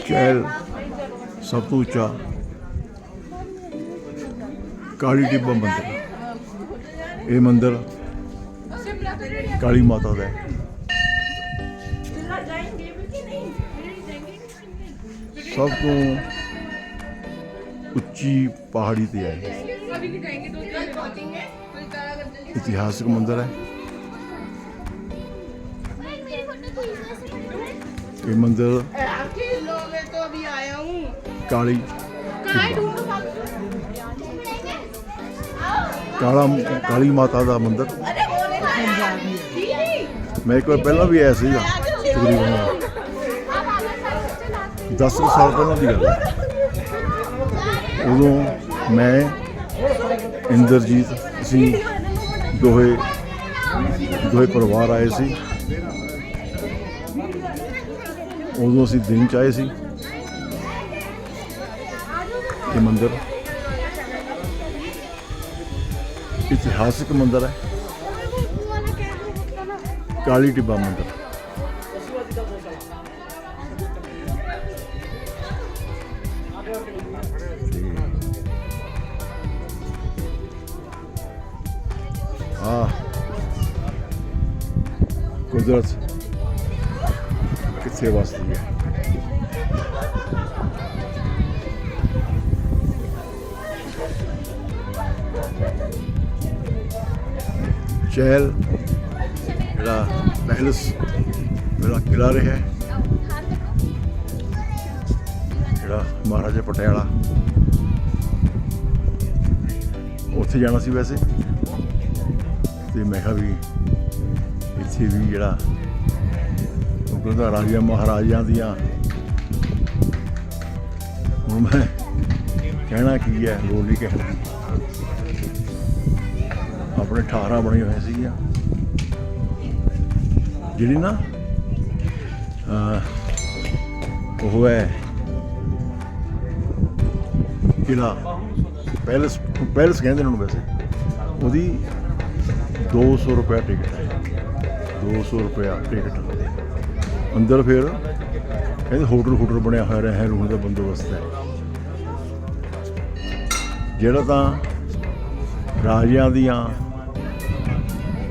ਸ਼ਹਿਰ ਸਭ ਤੋਂ ਉੱਚਾ ਕਾਲੀ ਟਿੱਬਾ ਮੰਦਿਰ ਇਹ ਮੰਦਿਰ ਕਾਲੀ ਮਾਤਾ ਦਾ ਹੈ। ਸਭ ਤੋਂ ਉੱਚੀ ਪਹਾੜੀ ਤੇ ਹੈ। ਇਤਿਹਾਸਕ ਮੰਦਿਰ ਹੈ। ਇਹ ਮੰਦਿਰ अभी आया हूँ ਕਾਲੀ ਕਾਲਾ ਕਾਲੀ ਮਾਤਾ ਦਾ ਮੰਦਿਰ ਮੈਂ ਇੱਕ ਵਾਰ ਪਹਿਲਾਂ ਵੀ ਆਇਆ ਸੀਗਾ ਤਕਰੀਬਨ 10 ਸਾਲ ਪਹਿਲਾਂ ਦੀ ਗੱਲ ਹੈ ਉਦੋਂ ਮੈਂ ਇੰਦਰਜੀਤ ਅਸੀਂ ਦੋਹੇ ਦੋਹੇ ਪਰਿਵਾਰ ਆਏ ਸੀ ਉਦੋਂ ਅਸੀਂ ਦਿਨ ਚ ਆਏ ਸੀ ਇਹ ਮੰਦਿਰ ਇਤਿਹਾਸਿਕ ਮੰਦਿਰ ਹੈ ਕਾਲੀ ਟਿੱਬਾ ਮੰਦਿਰ ਆ ਕੁਦਰਤ ਕਿੱਥੇ ਵਸਦੀ ਹੈ ਸ਼ਹਿਰ ਜਿਹੜਾ ਪਹਿਲਸ ਮੇਰਾ ਕਿਲਾ ਰਿਹਾ ਹੈ। ਜਿਹੜਾ ਮਹਾਰਾਜਾ ਪਟਿਆਲਾ। ਉੱਥੇ ਜਾਣਾ ਸੀ ਵੈਸੇ। ਤੇ ਮੈਂ ਕਿਹਾ ਵੀ ਇੱਥੇ ਵੀ ਜਿਹੜਾ ਕਿਉਂਕਿ ਦਾ ਰਾਜਿਆਂ ਮਹਾਰਾਜਿਆਂ ਦੀਆਂ। ਹੁਣ ਮੈਂ ਕਹਿਣਾ ਕੀ ਹੈ ਲੋੜ ਨਹੀਂ ਕਹਿਣ। ਆਪਣੇ 18 ਬਣੇ ਹੋਏ ਸੀਗੀਆਂ ਜਿਹੜੀ ਨਾ ਉਹ ਹੈ ਕਿਲਾ, ਪੈਲਸ ਪੈਲਸ ਕਹਿੰਦੇ ਨੇ ਉਹਨੂੰ ਵੈਸੇ। ਉਹਦੀ 200 ਰੁਪਏ ਟਿਕਟ ਹੈ। 200 ਰੁਪਏ ਟਿਕਟ। ਅੰਦਰ ਫਿਰ ਕਹਿੰਦੇ ਹੋਟਲ ਹੋਟਲ ਬਣਿਆ ਹੋਇਆ ਰਿਹਾ ਰੂਮ ਦਾ ਬੰਦੋਬਸਤ ਹੈ। ਜਿਹੜਾ ਤਾਂ ਰਾਜਿਆਂ ਦੀਆਂ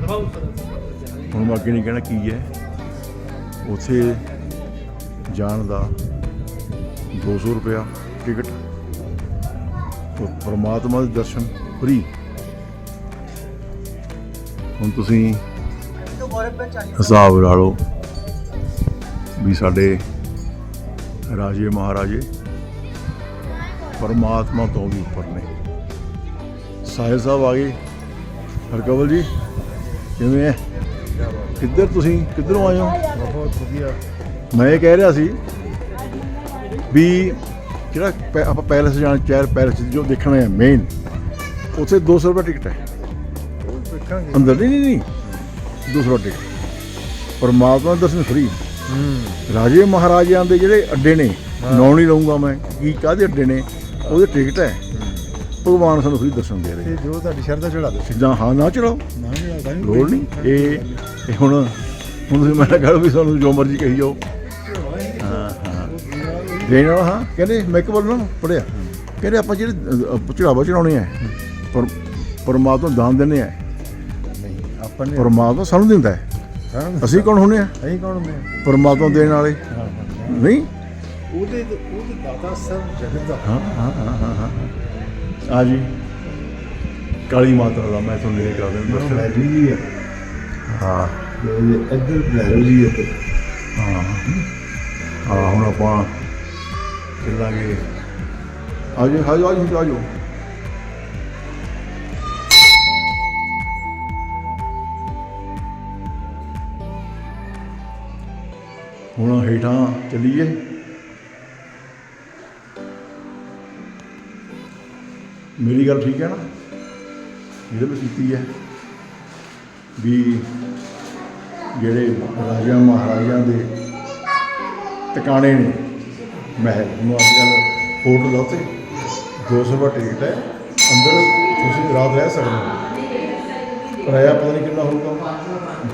ਹੁਣ ਮੈਂ ਅੱਗੇ ਨਹੀਂ ਕਹਿਣਾ ਕੀ ਹੈ। ਉੱਥੇ ਜਾਣ ਦਾ 200 ਰੁਪਇਆ ਟਿਕਟ ਉਹ ਪ੍ਰਮਾਤਮਾ ਦੇ ਦਰਸ਼ਨ ਫ੍ਰੀ ਹੁਣ ਤੁਸੀਂ ਹਿਸਾਬ ਲਾ ਲਓ ਵੀ ਸਾਡੇ ਰਾਜੇ ਮਹਾਰਾਜੇ ਪਰਮਾਤਮਾ ਤੋਂ ਵੀ ਉੱਪਰ ਨੇ। ਸਾਹਿਬ ਸਾਹਿਬ ਆ ਗਏ। ਹਰਕਵਲ ਜੀ। ਕਿਵੇਂ ਹੈ ਕਿੱਧਰ ਤੁਸੀਂ? ਕਿੱਧਰੋਂ ਆਏ ਹੋ? ਬਹੁਤ ਵਧੀਆ। ਮੈਂ ਇਹ ਕਹਿ ਰਿਹਾ ਸੀ ਵੀ ਜਿਹੜਾ ਪੈ- ਆਪਾਂ ਪੈਲਸ ਜਾਣ ਚੈਰ ਪੈਲਸ ਜੋ ਦੇਖਣਾ ਹੈ ਮੇਨ ਉੱਥੇ 200 ਰੁਪਏ ਟਿਕਟ ਹੈ। ਉਹ ਦੇਖਾਂਗੇ। ਅੰਦਰ ਨਹੀਂ ਨਹੀਂ ਨਹੀਂ। 200 ਰੁਪਏ ਟਿਕਟ। ਪਰਮਾਤਮਾ ਦੇ ਦਰਸ਼ਨ ਫ੍ਰੀ ਹੂੰ। ਰਾਜੇ ਮਹਾਰਾਜਿਆਂ ਦੇ ਜਿਹੜੇ ਅੱਡੇ ਨੇ ਨਾਂ ਨਹੀਂ ਲਊਂਗਾ ਮੈਂ ਕੀ ਕਾਹਦੇ ਅੱਡੇ ਨੇ? ਉਹਦੇ ਟਿਕਟ ਹੈ। ਭਗਵਾਨ ਸਾਨੂੰ ਫ੍ਰੀ ਦਰਸ਼ਨ ਦੇ ਰਹੇ ਤੇ ਜੋ ਤੁਹਾਡੀ ਸ਼ਰਧਾ ਚੜਾ ਦੋ ਸਿੱਧਾ ਹਾਂ ਨਾ ਚਲੋ ਨਾ ਨਹੀਂ ਲੋੜ ਨਹੀਂ। ਇਹ ਇਹ ਹੁਣ ਹੁਣ ਤੁਸੀਂ ਮੈਂ ਕਹਾਂ ਵੀ ਸਾਨੂੰ ਜੋ ਮਰਜ਼ੀ ਕਹੀ ਜਾਓ। ਹਾਂ ਹਾਂ ਦੇਣ ਵਾਲਾ ਹਾਂ। ਕਹਿੰਦੇ ਮੈਂ ਇੱਕ ਬੋਲਣਾ ਪੜਿਆ ਕਹਿੰਦੇ ਆਪਾਂ ਜਿਹੜੇ ਚੜਾਵਾ ਚੜਾਉਣੇ ਆ ਪਰ ਪਰਮਾਤਮਾ ਦਾਨ ਦਿੰਦੇ ਆ। ਨਹੀਂ ਆਪਾਂ ਨੇ ਪਰਮਾਤਮਾ ਸਾਨੂੰ ਦਿੰਦਾ ਹੈ। ਅਸੀਂ ਕੌਣ ਹੁੰਦੇ ਆ? ਅਸੀਂ ਕੌਣ ਹੁੰਦੇ ਹਾਂ? ਪਰਮਾਤਮਾ ਦੇਣ ਵਾਲੇ। ਨਹੀਂ। ਉਹਦੇ ਉਹਦੇ ਦਾਤਾ ਸਭ ਜਗਤ ਦਾ। ਹਾਂ ਹਾਂ ਹਾਂ ਹਾਂ। ਆ ਜੀ ਕਾਲੀ ਮਾਤਾ ਦਾ ਮੈਂ ਤੁਹਾਨੂੰ ਲੈ ਕੇ ਆ ਦਿੰਦਾ ਬਲੈਰੀ ਜੀ ਹੈ ਹਾਂ। ਤੇ ਇੱਧਰ ਬਲੈਰੋ ਜੀ ਹੈ ਹਾਂ। ਹਾਂ ਹੁਣ ਆਪਾਂ ਚੱਲਾਂਗੇ। ਆਜੋ ਆਜੋ ਆਜੋ ਆਜੋ। ਹੁਣ ਹੇਠਾਂ ਚੱਲੀਏ। ਮੇਰੀ ਗੱਲ ਠੀਕ ਹੈ ਨਾ? ਇਹਦੇ ਵਿੱਚ ਕੀਤੀ ਹੈ, ਵੀ ਜਿਹੜੇ ਰਾਜਾ ਮਹਾਰਾਜਿਆਂ ਦੇ ਟਿਕਾਣੇ ਨੇ, ਮਹਿਲ ਨੂੰ ਹੋਟਲ ਆ ਉੱਥੇ 200 ਰੁਪਏ ਟਿਕਟ ਹੈ, ਅੰਦਰ ਤੁਸੀਂ ਰਾਤ ਰਹਿ ਸਕਦੇ ਹੋ। ਕਿਰਾਇਆ ਪਤਾ ਨਹੀਂ ਕਿੰਨਾ ਹੋਊਗਾ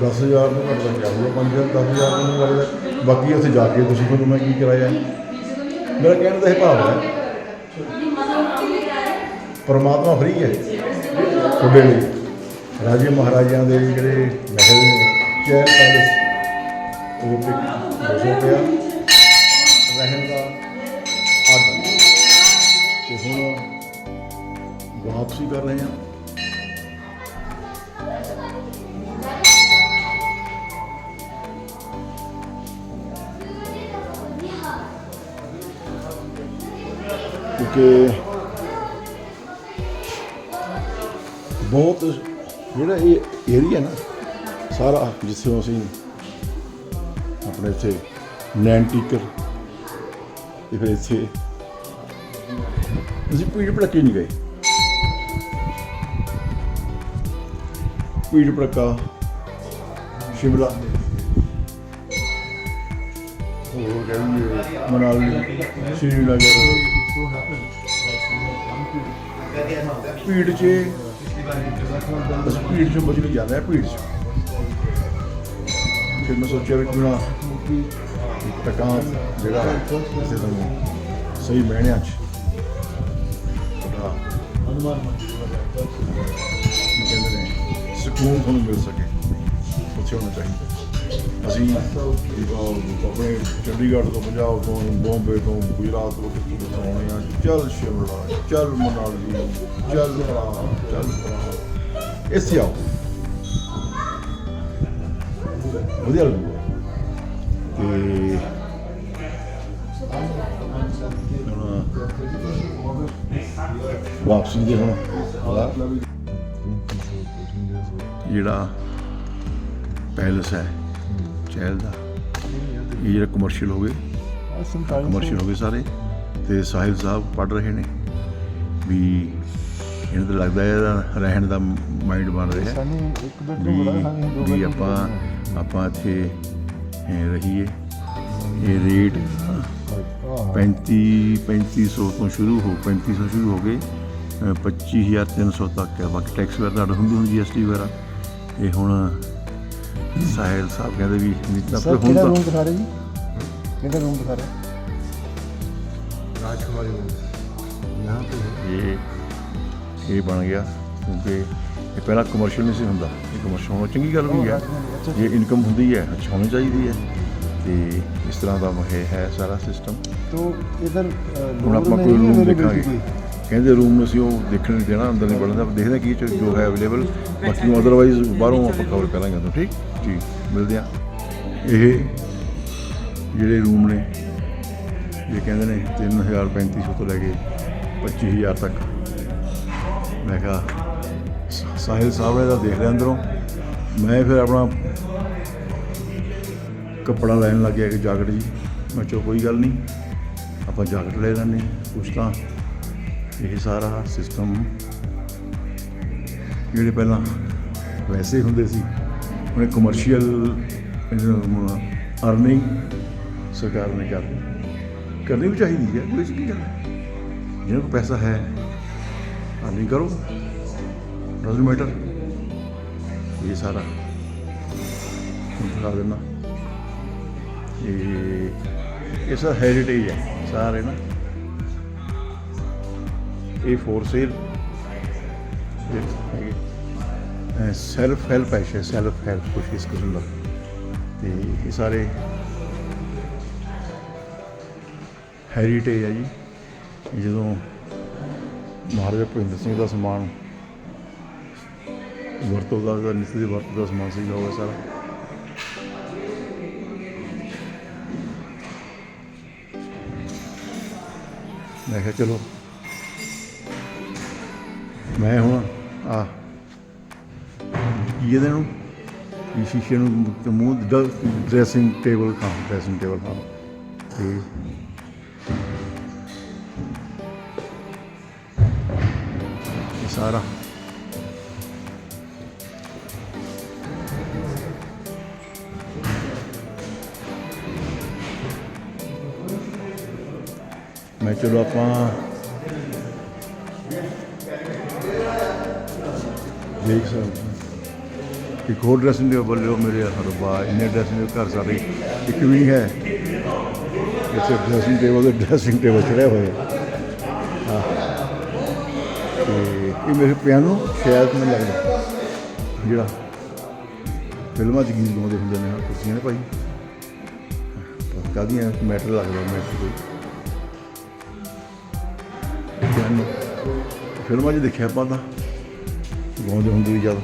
10000 ਤੋਂ ਘੱਟ ਦਾ ਕਿਆ ਹੋਊਗਾ 5000 10000 ਮੈਨੂੰ ਲੱਗਦਾ ਬਾਕੀ ਉੱਥੇ ਜਾ ਕੇ ਤੁਸੀਂ ਤੁਹਾਨੂੰ ਮੈਂ ਕੀ ਕਿਰਾਇਆ ਮੇਰਾ ਕਹਿਣ ਦਾ ਇਹ ਭਾਵ ਹੈ ਪਰਮਾਤਮਾ ਫਰੀ ਹੈ। ਤੁਹਾਡੇ ਲਈ। ਰਾਜੇ ਮਹਾਰਾਜਿਆਂ ਦੇ ਜਿਹੜੇ ਮਹਿਲ ਨੇ ਚੈਰ ਪੈਲਸ, ਉਹ ਤੇ ਬਸੋ ਪਿਆ। ਰਹਿਣ ਦਾ ਅੱਡ ਤੇ ਹੁਣ ਵਾਪਸੀ ਕਰ ਰਹੇ ਹਾਂ। ਕਿਉਂਕਿ ਬਹੁਤ ਜਿਹੜਾ ਇਹ ਏਰੀਆ ਨਾ, ਸਾਰਾ ਜਿੱਥੇ ਅਸੀਂ ਆਪਣੇ ਇੱਥੇ ਨੈਣ ਟੀਕਰ ਤੇ ਫਿਰ ਇੱਥੇ ਅਸੀਂ ਪੀੜ ਭੜਕੇ ਨਹੀਂ ਗਏ। ਪੀੜ ਭੜਕਾ ਸ਼ਿਮਲਾ। ਹੋਰ ਕਹਿੰਦੇ ਮਨਾਲੀ, ਸ਼੍ਰੀਨਗਰ। ਭੀੜ 'ਚ ਬਸ ਭੀੜ 'ਚੋਂ ਬਚ ਨਹੀਂ ਜਾਂਦਾ ਹੈ ਭੀੜ 'ਚ। ਫਿਰ ਮੈਂ ਸੋਚਿਆ ਵੀ ਕਿਉਂ ਨਾ ਇੱਕ ਜਿਹੜਾ ਕਿਸੇ ਨੂੰ ਸਹੀ ਮਾਇਨਿਆਂ 'ਚ। ਹਨੂਮਾਨ ਮੰਦਿਰ ਵਾਲਾ ਕਹਿੰਦੇ ਨੇ, ਸਕੂਨ ਤੁਹਾਨੂੰ ਮਿਲ ਸਕੇ। ਉੱਥੇ ਹੋਣਾ ਚਾਹੀਦਾ। ਅਸੀਂ ਆਪਣੇ ਚੰਡੀਗੜ੍ਹ ਤੋਂ ਪੰਜਾਬ ਤੋਂ, ਬੰਬੇ ਤੋਂ, ਗੁਜਰਾਤ ਤੋਂ ਕਿੱਥੋਂ ਆਉਣੇ ਆ। ਚੱਲ ਸ਼ਿਮਲਾ, ਚੱਲ ਮਨਾਲੀ, ਚੱਲ ਭਰਾ ਚੱਲ ਭਰਾ। ਇੱਥੇ ਆਓ। ਵਧੀਆ ਲੱਗੂਗਾ ਤੇ ਹੁਣ ਵਾਪਸੀ ਦੇ ਹੁਣ। ਜਿਹੜਾ ਪੈਲਸ ਹੈ ਚਹਿਲ ਦਾ। ਇਹ ਜਿਹੜਾ ਕਮਰਸ਼ੀਅਲ ਹੋ ਗਏ ਕਮਰਸ਼ੀਅਲ ਹੋ ਗਏ ਸਾਰੇ। ਤੇ ਸਾਹਿਲ ਸਾਹਿਬ ਪੜ ਰਹੇ ਨੇ ਵੀ ਇਹਨਾਂ ਤਾਂ ਲੱਗਦਾ ਹੈ ਇਹਦਾ ਰਹਿਣ ਦਾ ਮਾਈਂਡ ਬਣ ਰਿਹਾ ਸਾਨੂੰ ਇੱਕ ਬੈਡਰੂਮ ਬੜਾ ਸਾਨੂੰ ਦੋ ਵੀ ਆਪਾਂ ਆਪਾਂ ਇੱਥੇ ਰਹੀਏ। ਇਹ ਰੇਟ ਆ। ਆਹ, 35 3500 ਤੋਂ ਸ਼ੁਰੂ ਹੋ 3500 ਸ਼ੁਰੂ ਹੋ ਗਏ। ਅਹ 25300 ਤੱਕ ਹੈ। ਬਾਕੀ ਟੈਕਸ ਵਗੈਰਾ ਤਾਂ ਹੁੰਦੀ ਹੁੰਦੀ ਜੀਐਸਟੀ ਵਗੈਰਾ। ਇਹ ਹੁਣ ਸਾਹਿਲ ਸਾਹਿਬ ਕਹਿੰਦੇ ਵੀ ਨਹੀਂ ਤਾਂ ਸਰ ਹੁਣ ਕਿਹੜਾ ਤਾਂ ਰੂਮ ਦਿਖਾ ਰਹੇ ਜੀ ਕਿਹੜਾ ਰੂਮ ਦਿਖਾ ਰਹੇ राजकुमारी यहाँ पे है ਇਹ ਇਹ ਬਣ ਗਿਆ ਕਿਉਂਕਿ ਇਹ ਪਹਿਲਾਂ ਕਮਰਸ਼ੀਅਲ ਨਹੀਂ ਸੀ ਹੁੰਦਾ ਇਹ ਕਮਰਸ਼ੀਅਲ ਹੋਣਾ ਚੰਗੀ ਗੱਲ ਵੀ ਹੈ ਅੱਛਾ। ਜੇ ਇਨਕਮ ਹੁੰਦੀ ਹੈ ਅੱਛਾ ਹੋਣੀ ਚਾਹੀਦੀ ਹੈ ਤੇ ਇਸ ਤਰ੍ਹਾਂ ਦਾ ਇਹ ਹੈ ਸਾਰਾ ਸਿਸਟਮ तो इधर अ, ਹੁਣ लोअर ਆਪਾਂ में ਕੋਈ नहीं ਰੂਮ availability ਦੇਖਾਂਗੇ कोई? ਕਹਿੰਦੇ ਰੂਮ ਨੂੰ ਅਸੀਂ ਉਹ ਦੇਖਣ ਨਹੀਂ ਦੇਣਾ, ਅੰਦਰ ਨਹੀਂ ਵੜਨ ਦਾ ਦੇਖਦੇ ਹਾਂ ਕੀ ਚ ਜੋ ਹੈ ਅਵੇਲੇਬਲ ਬਾਕੀ ਨੂੰ ਅਦਰਵਾਈਜ਼ ਬਾਹਰੋਂ ਆਪਾਂ ਕਵਰ ਕਰਾਂਗੇ ਤੁਹਾਨੂੰ, ਠੀਕ? ਜੀ, ਮਿਲਦੇ ਆ ਇਹ ਜਿਹੜੇ ਰੂਮ ਨੇ, ਇਹ ਕਹਿੰਦੇ ਨੇ 3350 ਤੋਂ ਲੈ ਕੇ 25000 ਤੱਕ। ਮੈਂ ਕਿਹਾ, ਸਾਹਿਲ ਸਾਹਿਬ ਨੇ ਤਾਂ ਦੇਖ ਲਿਆ ਅੰਦਰੋਂ। ਮੈਂ ਫਿਰ ਆਪਣਾ ਕੱਪੜਾ ਲੈਣ ਲੱਗ ਗਿਆ ਕਿ ਜਾਕਟ ਜੀ। ਮੈਂ ਚੋ ਕੋਈ ਗੱਲ ਨਹੀਂ, ਆਪਾਂ ਜਾਕਟ ਲੈ ਲੈਂਦੇ ਹਾਂ। ਕੁਛ ਤਾਂ ਇਹ ਸਾਰਾ ਸਿਸਟਮ ਜਿਹੜੇ ਪਹਿਲਾਂ ਵੈਸੇ ਹੁੰਦੇ ਸੀ ਉਹਨੇ ਕਮਰਸ਼ੀਅਲ ਅਰਨਿੰਗ ਸਰਕਾਰ ਨੇ ਕਰ ਕਰਨੀ ਵੀ ਚਾਹੀਦੀ ਹੈ, ਕੋਈ ਕੀ ਗੱਲ ਜਿਹਨਾਂ ਕੋਲ ਪੈਸਾ ਹੈ ਅਰਨਿੰਗ ਕਰੋ ਡਸਨਟ ਮੈਟਰ ਇਹ ਸਾਰਾ ਹੁਣ ਦਿਖਾ ਦੇਣਾ ਇਹ ਇਹ ਸਾਰਾ ਹੈਰੀਟੇਜ ਹੈ, ਸਾਰੇ ਨਾ। ਇਹ ਫੋਰ ਸੇਲ ਸੈਲਫ ਹੈਲਪ ਹੈ ਸੈਲਫ ਹੈਲਪ ਕੁਛ ਇਸ ਕਿਸਮ ਦਾ। ਤੇ ਇਹ ਸਾਰੇ ਹੈਰੀਟੇਜ ਹੈ ਜੀ। ਜਦੋਂ ਮਹਾਰਾਜਾ ਭੁਪਿੰਦਰ ਸਿੰਘ ਦਾ ਸਮਾਨ ਵਰਤੋਂ ਦਾ ਦਾ ਨਿੱਤ ਦੀ ਵਰਤੋਂ ਦਾ ਸਮਾਨ ਸੀਗਾ ਉਹ ਸਾਰਾ। ਮੈਂ ਕਿਹਾ ਚਲੋ ਮੈਂ ਹੁਣ ਆ ਇਹਦੇ ਨੂੰ? ਇਹ ਸ਼ੀਸ਼ੇ ਨੂੰ ਮੂੰਹ ਡਰੈਸਿੰਗ ਟੇਬਲ ਖਾਂ ਡਰੈਸਿੰਗ ਟੇਬਲ ਖਾਂ ਤੇ ਸਾਰਾ। ਮੈਂ ਚਲੋ ਆਪਾਂ ਦੇਖ ਸਕਦੇ ਇੱਕ ਹੋਰ ਡਰੈਸਿੰਗ ਟੇਬਲ ਲਿਓ ਮੇਰੇ ਰੱਬਾ ਇੰਨੇ ਡਰੈਸਿੰਗ ਟੇਬਲ ਘਰ ਸਾਰੇ, ਇੱਕ ਵੀ ਹੈ। ਇੱਥੇ ਡਰੈਸਿੰਗ ਟੇਬਲ ਤੇ ਡਰੈਸਿੰਗ ਟੇਬਲ ਚੜਿਆ ਹੋਇਆ। ਹਾਂ ਤੇ ਇਹ ਮੇਰੇ ਪਿਆਨੋ, ਸ਼ਾਇਦ ਮੈਨੂੰ ਲੱਗਦਾ ਜਿਹੜਾ ਫਿਲਮਾਂ 'ਚ ਗੀਤ ਗਾਉਂਦੇ ਹੁੰਦੇ ਨੇ ਕੁਰਸੀਆਂ ਨੇ ਭਾਈ? ਕਾਦੀਆਂ ਮੈਟਰ ਲੱਗਦਾ ਮੈਟਰ ਕੋਈ? ਫਿਲਮਾਂ 'ਚ ਦੇਖਿਆ ਆਪਾਂ ਤਾਂ। ਗਾਉਂਦੇ ਹੁੰਦੇ ਵੀ ਜਦ।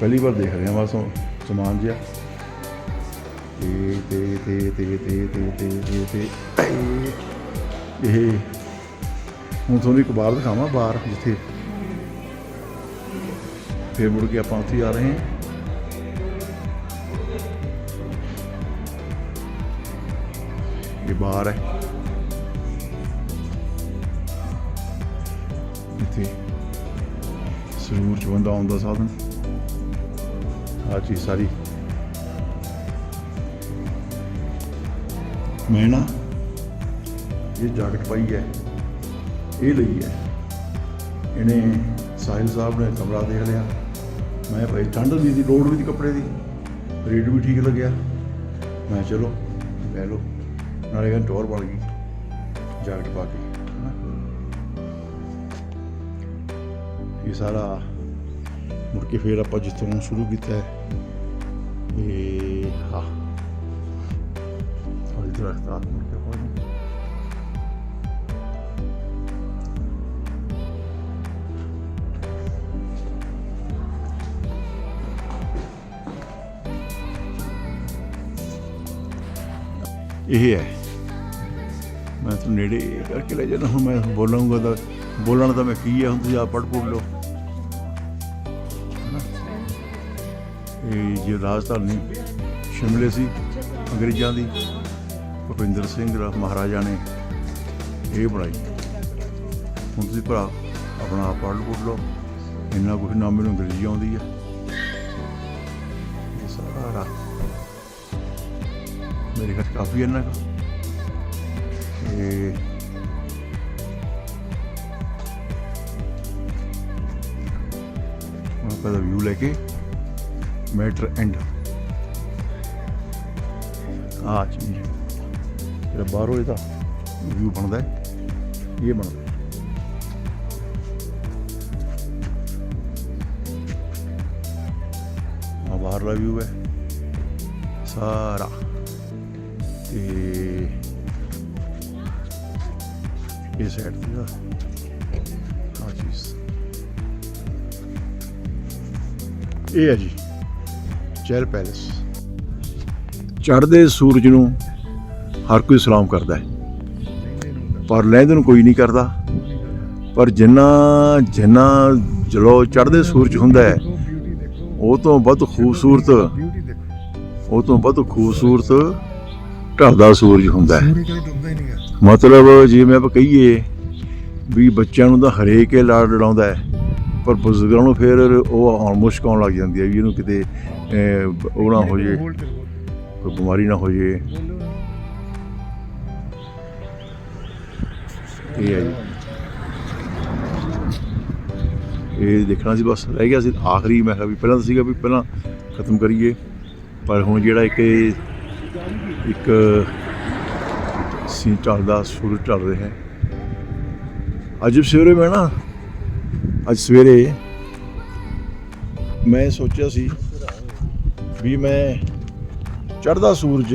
ਪਹਿਲੀ ਵਾਰ ਦੇਖ ਰਿਹਾ ਹਾਂ ਸਮਾਨ ਜਿਹਾ। ਤੇ ਤੇ ਤੇ ਤੇ ਤੇ ਤੇ ਤੇ ਤੇ ਤੇ ਇਹ ਹੁਣ ਤੁਹਾਨੂੰ ਇੱਕ ਬਾਹਰ ਦਿਖਾਵਾਂ, ਬਾਹਰ ਜਿੱਥੇ। ਫਿਰ ਮੁੜ ਕੇ ਆਪਾਂ ਉੱਥੇ ਆ ਰਹੇ ਹਾਂ। ਇਹ ਬਾਹਰ ਹੈ। ਇੱਥੇ। ਸਰੂਰ ਚ ਬੰਦਾ ਆਉਂਦਾ ਸਾਧਨ ਆ ਚੀਜ਼ ਸਾਰੀ ਮੈਂ ਨਾ ਇਹ ਜਾਕਟ ਪਾਈ ਹੈ ਇਹ ਲਈ ਹੈ ਇਹਨੇ ਸਾਹਿਲ ਸਾਹਿਬ ਨੇ ਕਮਰਾ ਦੇਖ ਲਿਆ ਮੈਂ ਭਾਈ ਠੰਡ ਵੀ ਦੀ ਲੋੜ ਵੀ ਦੀ ਕੱਪੜੇ ਦੀ ਰੇਟ ਵੀ ਠੀਕ ਲੱਗਿਆ ਮੈਂ ਚਲੋ ਲੈ ਲਓ ਨਾਲੇ ਕਹਿੰਦਾ ਟੋਰ ਬਣ ਗਈ ਜਾਕਟ ਪਾ ਕੇ ਇਹ ਸਾਰਾ ਮੁੜ ਕੇ ਫੇਰ ਆਪਾਂ ਜਿੱਥੋਂ ਸ਼ੁਰੂ ਕੀਤਾ ਹੈ। ਇਹ ਹਾਂ ਥੋੜੀ ਦਰਖਤ ਆ ਮੁੜ ਕੇ ਪਹੁੰਚ ਇਹ ਹੈ। ਮੈਂ ਤੁਹਾਨੂੰ ਨੇੜੇ ਕਰਕੇ ਲੈ ਜਾਣਾ ਹੁਣ ਮੈਂ ਬੋਲਾਂਗਾ ਤਾਂ ਬੋਲਣ ਤਾਂ ਮੈਂ ਕੀ ਹੈ? ਹੁਣ ਤੁਸੀਂ ਆਪ ਪੜ੍ਹ ਪੁੱਢ ਲਓ। ਇਹ ਜੇ ਰਾਜਧਾਨੀ ਸ਼ਿਮਲੇ ਸੀ, ਅੰਗਰੇਜ਼ਾਂ ਦੀ, ਭੁਪਿੰਦਰ ਸਿੰਘ ਮਹਾਰਾਜਾ ਨੇ ਇਹ ਬਣਾਈ। ਹੁਣ ਤੁਸੀਂ ਭਰਾ ਆਪਣਾ ਆਪ ਪੜ੍ਹ ਪੁੱਢ ਲਓ, ਇੰਨਾ ਕੁਝ ਨਾ ਮੈਨੂੰ ਅੰਗਰੇਜ਼ੀ ਆਉਂਦੀ ਹੈ ਇਹ ਸਾਰਾ ਮੇਰੇ ਘਰ ਕਾਫੀ ਇੰਨਾ ਕੁ। ਤੇ ਆਪਾਂ ਦਾ ਵਿਊ ਲੈ ਕੇ ਮੈਟਰ ਐਂਡ। ਆ ਚੀਜ਼ ਜਿਹੜਾ ਬਾਹਰੋਂ ਇਹਦਾ ਵਿਊ ਬਣਦਾ ਹੈ, ਇਹ ਬਣਦਾ ਆ ਬਾਹਰਲਾ ਵਿਊ ਹੈ, ਸਾਰਾ। ਤੇ ਇਹ ਸਾਈਡ ਤੇ ਆ ਇਹ ਹੈ ਜੀ। ਚੈਲ ਪੈਲੇਸ। ਚੜ੍ਹਦੇ ਸੂਰਜ ਨੂੰ ਹਰ ਕੋਈ ਸਲਾਮ ਕਰਦਾ ਹੈ। ਪਰ ਲਹਿੰਦੇ ਨੂੰ ਕੋਈ ਨਹੀਂ ਕਰਦਾ। ਪਰ ਜਿੰਨਾ ਜਿੰਨਾ ਜਲੋ ਚੜ੍ਹਦੇ ਸੂਰਜ ਹੁੰਦਾ ਹੈ, ਉਹ ਤੋਂ ਵੱਧ ਖੂਬਸੂਰਤ, ਉਹ ਤੋਂ ਵੱਧ ਖੂਬਸੂਰਤ ਢਲਦਾ ਸੂਰਜ ਹੁੰਦਾ ਹੈ। ਮਤਲਬ ਜਿਵੇਂ ਆਪਾਂ ਕਹੀਏ ਵੀ ਬੱਚਿਆਂ ਨੂੰ ਤਾਂ ਹਰੇਕ ਹੀ ਲਾਡ ਲੜਾਉਂਦਾ ਹੈ, ਪਰ ਬਜ਼ੁਰਗਾਂ ਨੂੰ ਫਿਰ ਉਹ ਆਉਣ ਮੁਸ਼ਕ ਆਉਣ ਲੱਗ ਜਾਂਦੀ ਹੈ ਵੀ ਇਹਨੂੰ ਕਿਤੇ ਅਹ, ਉਹ ਨਾ ਹੋ ਜੇ ਕੋਈ ਬਿਮਾਰੀ ਨਾ ਹੋ ਜੇ ਇਹ ਹੈ ਜੀ। ਇਹ ਦੇਖਣਾ ਸੀ ਬਸ ਰਹਿ ਗਿਆ ਸੀ ਆਖਰੀ ਮੈਂ ਕਿਹਾ ਵੀ ਪਹਿਲਾਂ ਤਾਂ ਸੀਗਾ ਵੀ ਪਹਿਲਾਂ ਖਤਮ ਕਰੀਏ ਪਰ ਹੁਣ ਜਿਹੜਾ ਇੱਕ ਇੱਕ ਸੀ ਚੱਲਦਾ ਸੂਰਜ ਚੱਲ ਰਿਹਾ ਹੈ। ਅੱਜ ਸਵੇਰੇ ਮੈਂ ਨਾ ਅੱਜ ਸਵੇਰੇ ਮੈਂ ਸੋਚਿਆ ਸੀ ਵੀ ਮੈਂ ਚੜ੍ਹਦਾ ਸੂਰਜ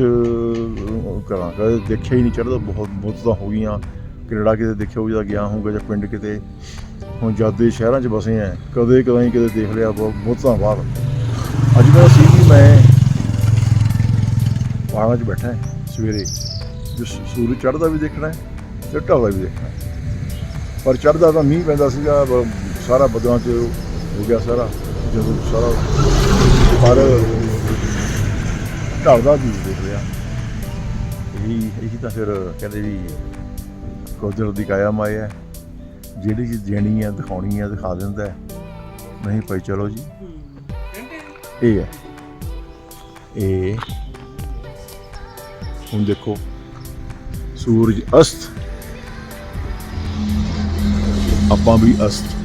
ਕਰਾਂ। ਕਦੇ ਦੇਖਿਆ ਹੀ ਨਹੀਂ ਚੜ੍ਹਦਾ, ਬਹੁਤ ਬਹੁਤ ਤਾਂ ਹੋ ਗਈਆਂ। ਕਿਹੜਾ ਕਿਤੇ ਦੇਖਿਆ ਹੋਊ ਜਾਂ ਗਿਆ ਹੋਊਗਾ ਜਾਂ ਪਿੰਡ ਕਿਤੇ। ਹੁਣ ਜਦ ਸ਼ਹਿਰਾਂ 'ਚ ਬਸੇ ਆ ਕਦੇ ਕਦਾਈ ਕਿਤੇ ਦੇਖ ਲਿਆ, ਬਹੁਤ ਬਹੁਤਾਂ ਬਾਹਰ ਅੱਜ ਮੈਂ ਸੀ ਵੀ ਮੈਂ ਪਹਾੜਾਂ 'ਚ ਬੈਠਾ ਸਵੇਰੇ। ਜੋ ਸੂਰਜ ਚੜ੍ਹਦਾ ਵੀ ਦੇਖਣਾ ਹੈ ਤੇ ਢਲਦਾ ਵੀ ਦੇਖਣਾ ਪਰ ਚੜ੍ਹਦਾ ਤਾਂ ਮੀਂਹ ਪੈਂਦਾ ਸੀਗਾ ਸਾਰਾ ਬਦਲਾਂ 'ਚ ਹੋ ਗਿਆ ਸਾਰਾ। ਜਦੋਂ ਸਾਰਾ ਪਰ ਢਲਦਾ ਵੀ ਦੇਖ ਰਿਹਾ। ਇਹੀ ਇਹੀ ਤਾਂ ਫਿਰ ਕਹਿੰਦੇ ਵੀ ਕੁਦਰਤ ਦੀ ਕਾਇਆ ਮਾਇਆ ਹੈ। ਜਿਹੜੀ ਚੀਜ਼ ਦੇਣੀ ਹੈ, ਦਿਖਾਉਣੀ ਹੈ, ਦਿਖਾ ਦਿੰਦਾ ਹੈ। ਨਹੀਂ ਭਾਈ, ਚਲੋ ਜੀ। ਇਹ ਹੈ। ਇਹ ਹੁਣ ਦੇਖੋ, ਸੂਰਜ ਅਸਤ। ਆਪਾਂ ਵੀ ਅਸਤ।